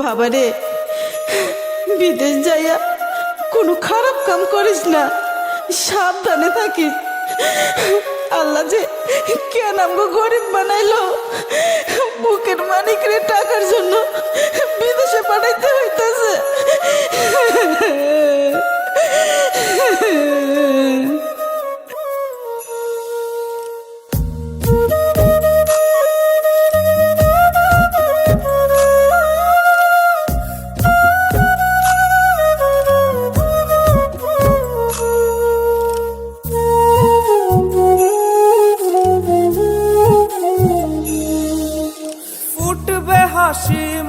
বাবারে, বিদেশ যাইয়া কোনো খারাপ কাম করিস না, সাবধানে থাকিস আল্লাহ যে কেন আমগো গরিব বানাইলো, বুকের মানিকরে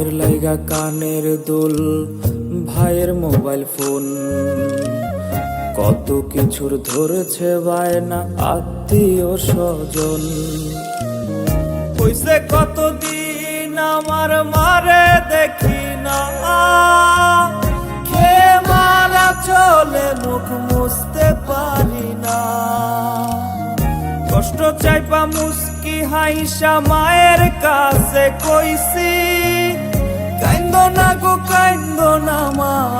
বোনের লাইগা কানের দুল, ভাইয়ের মোবাইল ফোন। কত কিছুর ধরেছে বায়না আত্মীয় স্বজন। হইছে কতদিন আমার মারে দেখি না। খে মারা চলে, মুখ মুছতে পারি না। কষ্ট চাইপা মুস্কি হাইসা মায়ের কাছে কইছি কাইন্দ না গো কান্দ না মা।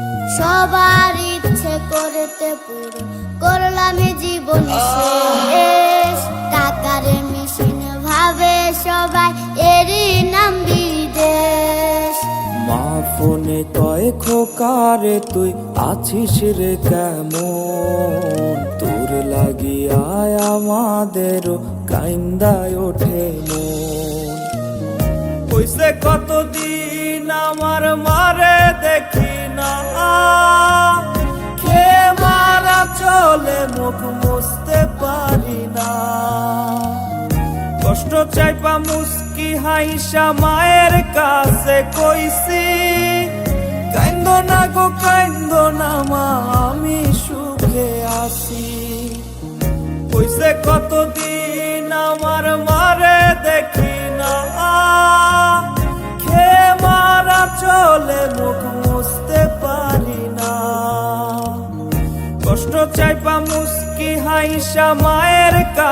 সবার ইচ্ছে করতে পুরো করলাম জীবন শেষ। টাকার মেশিন ভাবে সবাই এরই নাম বিদেশ। মা ফোনে কয় খোকারে তুই আছিস রে কেমন? তোর লাগিয়ায় আমাদের কাইন্দায় ওঠে মন। কইছে কতদিন আমার মারে দেখি? না। খে মারা চলে মুখ মুছতে পারি না। কষ্ট চাইপা মুস্কি হাইসা মায়ের কাছে কইছি, কাইন্দ না গো, কাইন্দ না মা, আমি সুখে আছি। কইছে, কতদিন আমার মারে দেখি না। হাইসা মায়ের কাছে